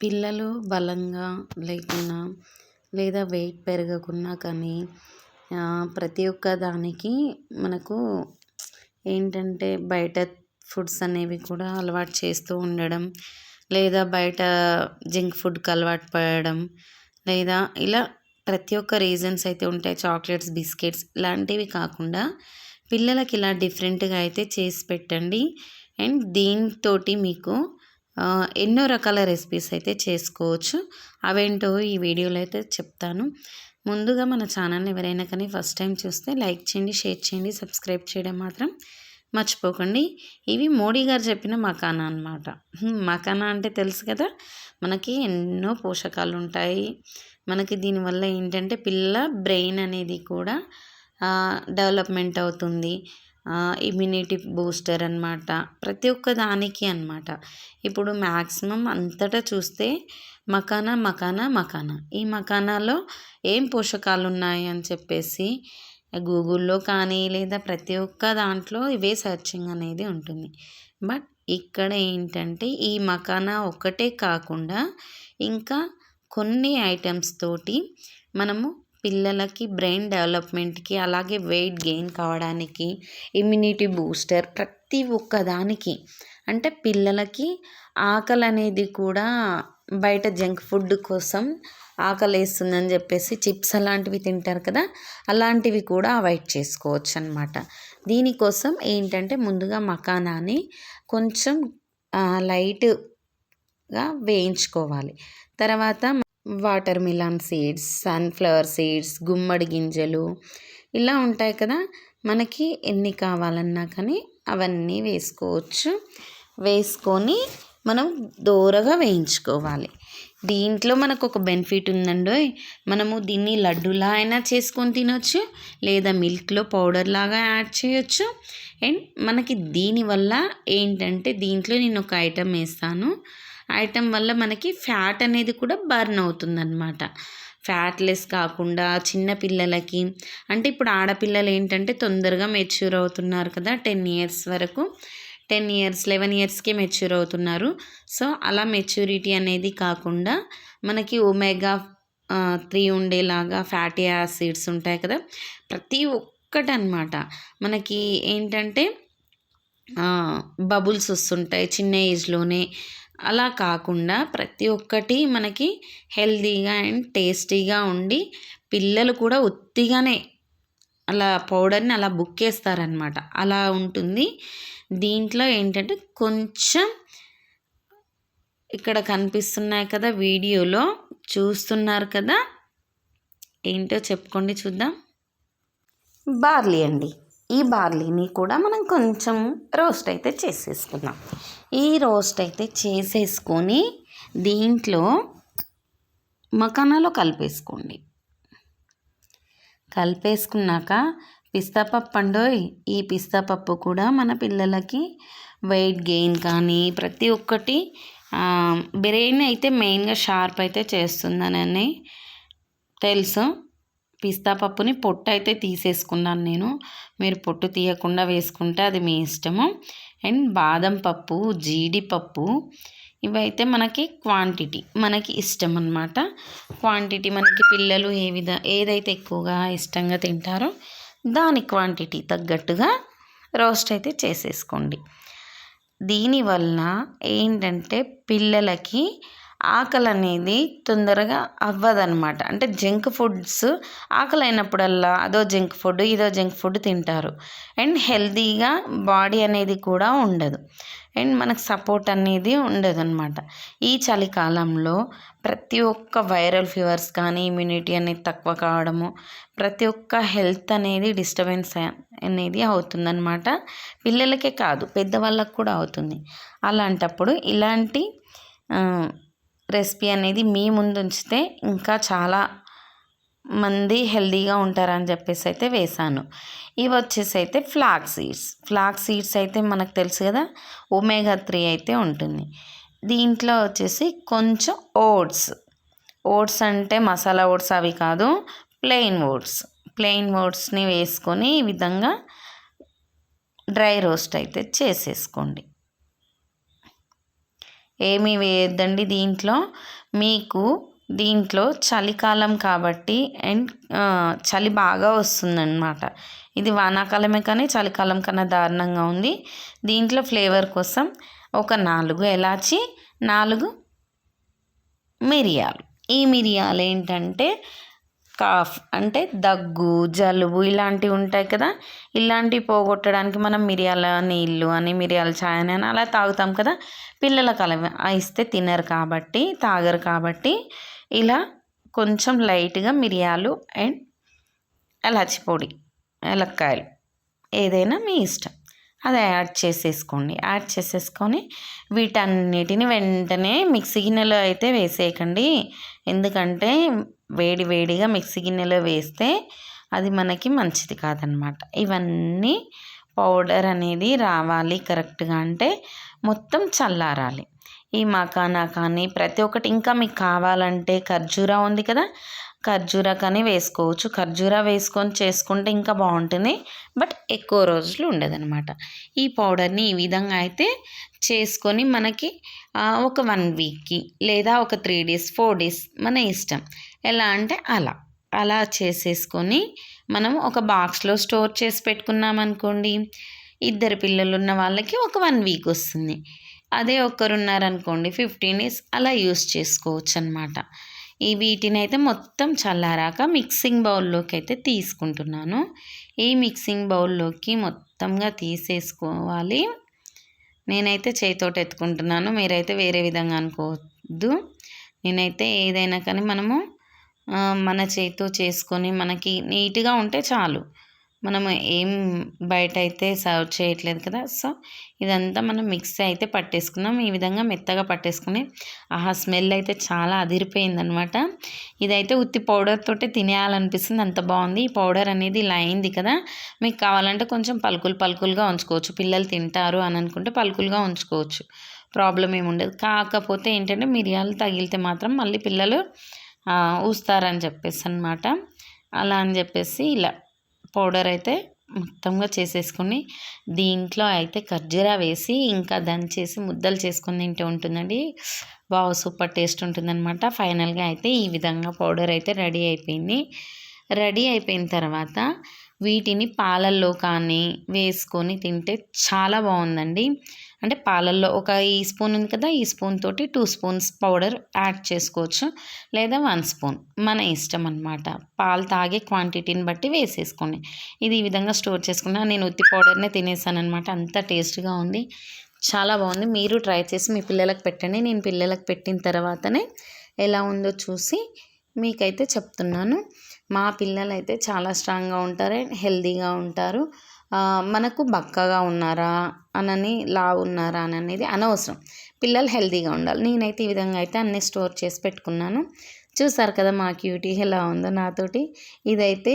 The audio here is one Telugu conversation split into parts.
పిల్లలు బలంగా లేకున్నా లేదా వెయిట్ పెరగకున్నా కానీ ప్రతి ఒక్క దానికి మనకు ఏంటంటే బయట ఫుడ్స్ అనేవి కూడా అలవాటు చేస్తూ ఉండడం లేదా బయట జంక్ ఫుడ్కి అలవాటు పడడం లేదా ఇలా ప్రతి ఒక్క రీజన్స్ అయితే ఉంటాయి. చాక్లెట్స్ బిస్కెట్స్ ఇలాంటివి కాకుండా పిల్లలకి ఇలా డిఫరెంట్గా అయితే చేసి పెట్టండి. అండ్ దీంతో మీకు ఎన్నో రకాల రెసిపీస్ అయితే చేసుకోవచ్చు. అవేంటో ఈ వీడియోలో అయితే చెప్తాను. ముందుగా మన ఛానల్ని ఎవరైనా కానీ ఫస్ట్ టైం చూస్తే లైక్ చేయండి షేర్ చేయండి సబ్స్క్రైబ్ చేయడం మాత్రం మర్చిపోకండి. ఇవి మోడీ గారు చెప్పిన మకానా అనమాట మకానా అంటే తెలుసు కదా? మనకి ఎన్నో పోషకాలు ఉంటాయి. మనకి దీనివల్ల ఏంటంటే పిల్లల బ్రెయిన్ అనేది కూడా డెవలప్మెంట్ అవుతుంది. ఇమ్యూనిటీ బూస్టర్ అనమాట ప్రతి ఒక్క దానికి అనమాట ఇప్పుడు మ్యాక్సిమం అంతటా చూస్తే మకానా మకానా మకానా. ఈ మకానాలో ఏం పోషకాలు ఉన్నాయి అని చెప్పేసి గూగుల్లో కానీ లేదా ప్రతి ఒక్క దాంట్లో ఇవే సర్చింగ్ అనేది ఉంటుంది. బట్ ఇక్కడ ఏంటంటే ఈ మకానా ఒకటే కాకుండా ఇంకా కొన్ని ఐటమ్స్ తోటి మనము పిల్లలకి బ్రెయిన్ డెవలప్మెంట్కి అలాగే వెయిట్ గెయిన్ కావడానికి ఇమ్యూనిటీ బూస్టర్ ప్రతి ఒక్క దానికి. అంటే పిల్లలకి ఆకలి అనేది కూడా బయట జంక్ ఫుడ్ కోసం ఆకలి వేస్తుందని చెప్పేసి చిప్స్ అలాంటివి తింటారు కదా అలాంటివి కూడా అవాయిడ్ చేసుకోవచ్చు అనమాట దీనికోసం ఏంటంటే ముందుగా మకానాన్ని కొంచెం లైట్గా వేయించుకోవాలి. తర్వాత watermelon seeds sunflower seeds గుమ్మడి గింజలు ఇలా ఉంటాయి కదా. మనకి ఎన్ని కావాలన్నా కానీ అవన్నీ వేసుకోవచ్చు. వేసుకొని మనం దూరగా వేయించుకోవాలి. దీంట్లో మనకు ఒక బెనిఫిట్ ఉందండి. మనము దీన్ని లడ్డులా అయినా చేసుకొని తినొచ్చు లేదా మిల్క్లో పౌడర్ లాగా యాడ్ చేయొచ్చు. అండ్ మనకి దీనివల్ల ఏంటంటే దీంట్లో నేను ఒక ఐటెం వేస్తాను. ఐటెం వల్ల మనకి ఫ్యాట్ అనేది కూడా బర్న్ అవుతుందన్నమాట. ఫ్యాట్లెస్ కాకుండా చిన్న పిల్లలకి అంటే ఇప్పుడు ఆడపిల్లలు ఏంటంటే తొందరగా మెచ్యూర్ అవుతున్నారు కదా టెన్ ఇయర్స్ వరకు. టెన్ ఇయర్స్ లెవెన్ ఇయర్స్కే మెచ్యూర్ అవుతున్నారు. సో అలా మెచ్యూరిటీ అనేది కాకుండా మనకి ఒమేగా త్రీ ఉండేలాగా ఫ్యాటీ యాసిడ్స్ ఉంటాయి కదా ప్రతి ఒక్కటి అనమాట మనకి ఏంటంటే బబుల్స్ వస్తుంటాయి చిన్న ఏజ్లోనే. అలా కాకుండా ప్రతి ఒక్కటి మనకి హెల్తీగా అండ్ టేస్టీగా ఉండి పిల్లలు కూడా ఉత్తిగానే అలా పౌడర్ని అలా బుక్కేస్తారనమాట అలా ఉంటుంది. దీంట్లో ఏంటంటే కొంచెం ఇక్కడ కనిపిస్తున్నాయి కదా వీడియోలో చూస్తున్నారు కదా? ఏంటో చెప్పుకోండి చూద్దాం. బార్లీ అండి. ఈ బార్లీని కూడా మనం కొంచెం రోస్ట్ అయితే చేసేసుకుందాం. ఈ రోస్ట్ అయితే చేసేసుకొని దీంట్లో మకానాలో కలిపేసుకోండి. కలిపేసుకున్నాక పిస్తాపప్పు అండోయ్ ఈ పిస్తా పప్పు కూడా మన పిల్లలకి వెయిట్ గెయిన్ కానీ ప్రతి ఒక్కటి బ్రెయిన్ అయితే మెయిన్గా షార్ప్ అయితే చేస్తుందని తెలుసు. పిస్తా పప్పుని పొట్టు అయితే తీసేసుకున్నాను నేను. మీరు పొట్టు తీయకుండా వేసుకుంటే అది మీ ఇష్టము. అండ్ బాదం పప్పు జీడిపప్పు ఇవైతే మనకి క్వాంటిటీ మనకి ఇష్టం అనమాట క్వాంటిటీ మనకి పిల్లలు ఏ విధ ఏదైతే ఎక్కువగా ఇష్టంగా తింటారో దాని క్వాంటిటీ తగ్గట్టుగా రోస్ట్ అయితే చేసేసుకోండి. దీనివల్ల ఏంటంటే పిల్లలకి ఆకలి అనేది తొందరగా అవ్వదనమాట అంటే జంక్ ఫుడ్స్ ఆకలి అయినప్పుడల్లా అదో జంక్ ఫుడ్ ఇదో జంక్ ఫుడ్ తింటారు. అండ్ హెల్తీగా బాడీ అనేది కూడా ఉండదు. అండ్ మనకు సపోర్ట్ అనేది ఉండదు అనమాట ఈ చలికాలంలో ప్రతి ఒక్క వైరల్ ఫీవర్స్ కానీ ఇమ్యూనిటీ అనేది తక్కువ కావడము ప్రతి ఒక్క హెల్త్ అనేది డిస్టర్బెన్స్ అనేది అవుతుందన్నమాట. పిల్లలకే కాదు పెద్దవాళ్ళకు కూడా అవుతుంది. అలాంటప్పుడు ఇలాంటి రెసిపీ అనేది మీ ముందు ఉంచితే ఇంకా చాలా మంది హెల్దీగా ఉంటారని చెప్పేసి అయితే వేసాను ఇవి వచ్చేసి అయితే ఫ్లాక్ సీడ్స్. ఫ్లాక్ సీడ్స్ అయితే మనకు తెలుసు కదా ఒమేగా త్రీ అయితే ఉంటుంది. దీంట్లో వచ్చేసి కొంచెం ఓట్స్. ఓట్స్ అంటే మసాలా ఓట్స్ అవి కాదు ప్లెయిన్ ఓట్స్. ప్లెయిన్ ఓట్స్ని వేసుకొని ఈ విధంగా డ్రై రోస్ట్ అయితే చేసేసుకోండి. ఏమీ వేయద్దండి దీంట్లో. మీకు దీంట్లో చలికాలం కాబట్టి అండ్ చలి బాగా వస్తుందన్నమాట. ఇది వానాకాలమే కానీ చలికాలం కన్నా దారుణంగా ఉంది. దీంట్లో ఫ్లేవర్ కోసం ఒక నాలుగు ఎలాచి నాలుగు మిరియాలు. ఈ మిరియాలు ఏంటంటే కాఫ్ అంటే దగ్గు జలుబు ఇలాంటివి ఉంటాయి కదా. ఇలాంటివి పోగొట్టడానికి మనం మిరియాల నీళ్ళు అని మిరియాల ఛాయ్ అని అలా తాగుతాం కదా. పిల్లలకు అలా ఇస్తే తినరు కాబట్టి తాగరు కాబట్టి ఇలా కొంచెం లైట్గా మిరియాలు అండ్ ఎలాచి పొడి ఎలక్కాయలు ఏదైనా మీ ఇష్టం. అది యాడ్ చేసేసుకోండి. యాడ్ చేసేసుకొని వీటన్నిటిని వెంటనే మిక్సీ గిన్నెలో అయితే వేసేయకండి. ఎందుకంటే వేడి వేడిగా మిక్సీ గిన్నెలో వేస్తే అది మనకి మంచిది కాదనమాట. ఇవన్నీ పౌడర్ అనేది రావాలి కరెక్ట్గా అంటే మొత్తం చల్లారాలి. ఈ మకానా కానీ ప్రతి ఒక్కటి ఇంకా మీకు కావాలంటే ఖర్జూరా ఉంది కదా. ఖర్జూరా కానీ వేసుకోవచ్చు. ఖర్జూరా వేసుకొని చేసుకుంటే ఇంకా బాగుంటుంది. బట్ ఎక్కువ రోజులు ఉండదన్నమాట. ఈ పౌడర్ని ఈ విధంగా అయితే చేసుకొని మనకి ఒక వన్ వీక్కి లేదా ఒక త్రీ డేస్ ఫోర్ డేస్ మన ఇష్టం. ఎలా అంటే అలా. అలా చేసేసుకొని మనం ఒక బాక్స్లో స్టోర్ చేసి పెట్టుకున్నాం అనుకోండి ఇద్దరు పిల్లలు ఉన్న వాళ్ళకి ఒక వన్ వీక్ వస్తుంది. అదే ఒక్కరున్నారనుకోండి ఫిఫ్టీన్ డేస్ అలా యూస్ చేసుకోవచ్చు అనమాట ఈ వీటిని అయితే మొత్తం చల్లారాక మిక్సింగ్ బౌల్లోకి అయితే తీసుకుంటున్నాను. ఈ మిక్సింగ్ బౌల్లోకి మొత్తంగా తీసేసుకోవాలి. నేనైతే చేతితోటి ఎత్తుకుంటున్నాను మీరైతే వేరే విధంగా అనుకోవద్దు. నేనైతే ఏదైనా కానీ మనము మన చేతితో చేసుకొని మనకి నీట్గా ఉంటే చాలు. మనం ఏం బయట అయితే సర్వ్ చేయట్లేదు కదా సో ఇదంతా మనం మిక్సీ అయితే పట్టేసుకున్నాం. ఈ విధంగా మెత్తగా పట్టేసుకుని ఆహా స్మెల్ అయితే చాలా అదిరిపోయింది అనమాట ఇదైతే ఉత్తి పౌడర్ తోటే తినేయాలనిపిస్తుంది అంత బాగుంది. ఈ పౌడర్ అనేది ఇలా అయింది కదా మీకు కావాలంటే కొంచెం పలుకులు పలుకులుగా ఉంచుకోవచ్చు. పిల్లలు తింటారు అని అనుకుంటే పలుకులుగా ఉంచుకోవచ్చు. ప్రాబ్లం ఏమి ఉండదు. కాకపోతే ఏంటంటే మిరియాలు తగిలితే మాత్రం మళ్ళీ పిల్లలు ఊస్తారని చెప్పేసి అనమాట అలా అని చెప్పేసి ఇలా. పౌడర్ అయితే మొత్తంగా చేసేసుకొని దీంట్లో అయితే ఖర్జూరా వేసి ఇంకా దంచేసి ముద్దలు చేసుకుని తింటే ఉంటుందండి. బాగా సూపర్ టేస్ట్ ఉంటుందన్నమాట. ఫైనల్గా అయితే ఈ విధంగా పౌడర్ అయితే రెడీ అయిపోయింది. రెడీ అయిపోయిన తర్వాత వీటిని పాలల్లో కానీ వేసుకొని తింటే చాలా బాగుందండి. అంటే పాలల్లో ఒక ఈ స్పూన్ ఉంది కదా ఈ స్పూన్ తోటి టూ స్పూన్స్ పౌడర్ యాడ్ చేసుకోవచ్చు. లేదా వన్ స్పూన్ మన ఇష్టం అనమాట పాలు తాగే క్వాంటిటీని బట్టి వేసేసుకోండి. ఇది ఈ విధంగా స్టోర్ చేసుకున్నా నేను ఉత్తి పౌడర్నే తినేసాను అనమాట అంత టేస్ట్గా ఉంది. చాలా బాగుంది. మీరు ట్రై చేసి మీ పిల్లలకు పెట్టండి. నేను పిల్లలకు పెట్టిన తర్వాతనే ఎలా ఉందో చూసి మీకైతే చెప్తున్నాను. మా పిల్లలు అయితే చాలా స్ట్రాంగ్గా ఉంటారు అండ్ హెల్తీగా ఉంటారు. మనకు బక్కగా ఉన్నారా అనని లావు ఉన్నారా అని అనేది అనవసరం. పిల్లలు హెల్తీగా ఉండాలి. నేనైతే ఈ విధంగా అయితే అన్నీ స్టోర్ చేసి పెట్టుకున్నాను. చూసారు కదా మా క్యూటీ ఎలా ఉందో నాతోటి. ఇదైతే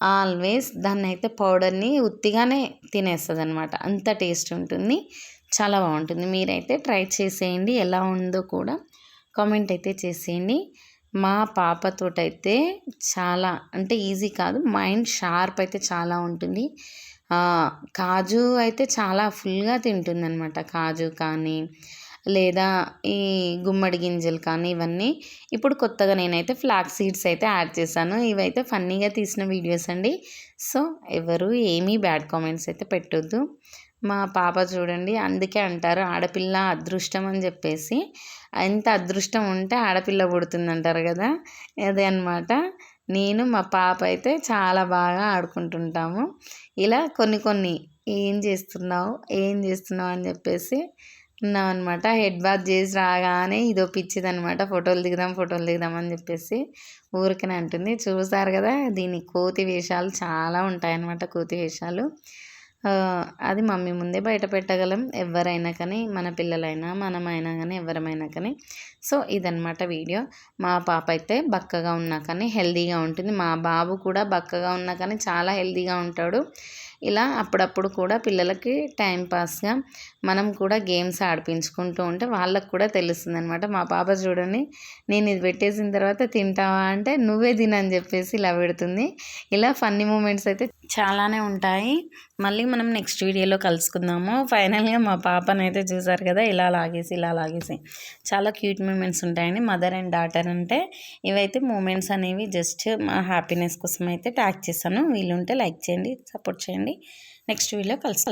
ఆల్వేస్ దాన్ని అయితే పౌడర్ని ఉత్తిగానే తినేస్తుంది అనమాట అంత టేస్ట్ ఉంటుంది. చాలా బాగుంటుంది. మీరైతే ట్రై చేసేయండి. ఎలా ఉందో కూడా కామెంట్ అయితే చేసేయండి. మా పాపతోటైతే చాలా అంటే ఈజీ కాదు మైండ్ షార్ప్ అయితే చాలా ఉంటుంది. కాజు అయితే చాలా ఫుల్గా తింటుందన్నమాట. కాజు కానీ లేదా ఈ గుమ్మడి గింజలు కానీ ఇవన్నీ. ఇప్పుడు కొత్తగా నేనైతే ఫ్లాక్ సీడ్స్ అయితే యాడ్ చేశాను. ఇవైతే ఫన్నీగా తీసిన వీడియోస్ అండి. సో ఎవరు ఏమీ బ్యాడ్ కామెంట్స్ అయితే పెట్టొద్దు. మా పాప చూడండి అందుకే అంటారు ఆడపిల్ల అదృష్టం అని చెప్పేసి. ఎంత అదృష్టం ఉంటే ఆడపిల్ల పుడుతుంది అంటారు కదా? అదే అనమాట నేను మా పాప అయితే చాలా బాగా ఆడుకుంటుంటాము. ఇలా కొన్ని కొన్ని ఏం చేస్తున్నావు? ఏం చేస్తున్నావు? అని చెప్పేసి ఉన్నాం అనమాట హెడ్ బాత్ చేసి రాగానే ఇదో పిచ్చిదనమాట ఫోటోలు దిగుదాం ఫోటోలు దిగుదాం అని చెప్పేసి ఊరికనే అంటుంది. చూసారు కదా దీని కోతి వేషాలు చాలా ఉంటాయన్నమాట కోతి వేషాలు. అది మమ్మీ ముందే బయట పెట్టగలం. ఎవరైనా కానీ మన పిల్లలైనా మనమైనా కానీ ఎవరమైనా కానీ. సో ఇదనమాట వీడియో. మా పాప అయితే బక్కగా ఉన్నా కానీ హెల్దీగా ఉంటుంది. మా బాబు కూడా బక్కగా ఉన్నా కానీ చాలా హెల్దీగా ఉంటాడు. ఇలా అప్పుడప్పుడు కూడా పిల్లలకి టైంపాస్గా మనం కూడా గేమ్స్ ఆడిపించుకుంటూ ఉంటే వాళ్ళకు కూడా తెలుస్తుంది అనమాట మా పాప చూడండి నేను ఇది పెట్టేసిన తర్వాత తింటావా అంటే నువ్వే తినని చెప్పేసి ఇలా పెడుతుంది. ఇలా ఫన్నీ మూమెంట్స్ అయితే చాలానే ఉంటాయి. మళ్ళీ మనం నెక్స్ట్ వీడియోలో కలుసుకుందాము. ఫైనల్గా మా పాపనైతే చూసారు కదా ఇలా లాగేసి ఇలా లాగేసి. చాలా క్యూట్ మూమెంట్స్ ఉంటాయండి. మదర్ అండ్ డాటర్ అంటే ఇవైతే మూమెంట్స్ అనేవి జస్ట్ మా హ్యాపీనెస్ కోసం అయితే ట్యాగ్ చేశాను వీలుంటే లైక్ చేయండి సపోర్ట్ చేయండి. నెక్స్ట్ వీడియో కలుస్తాను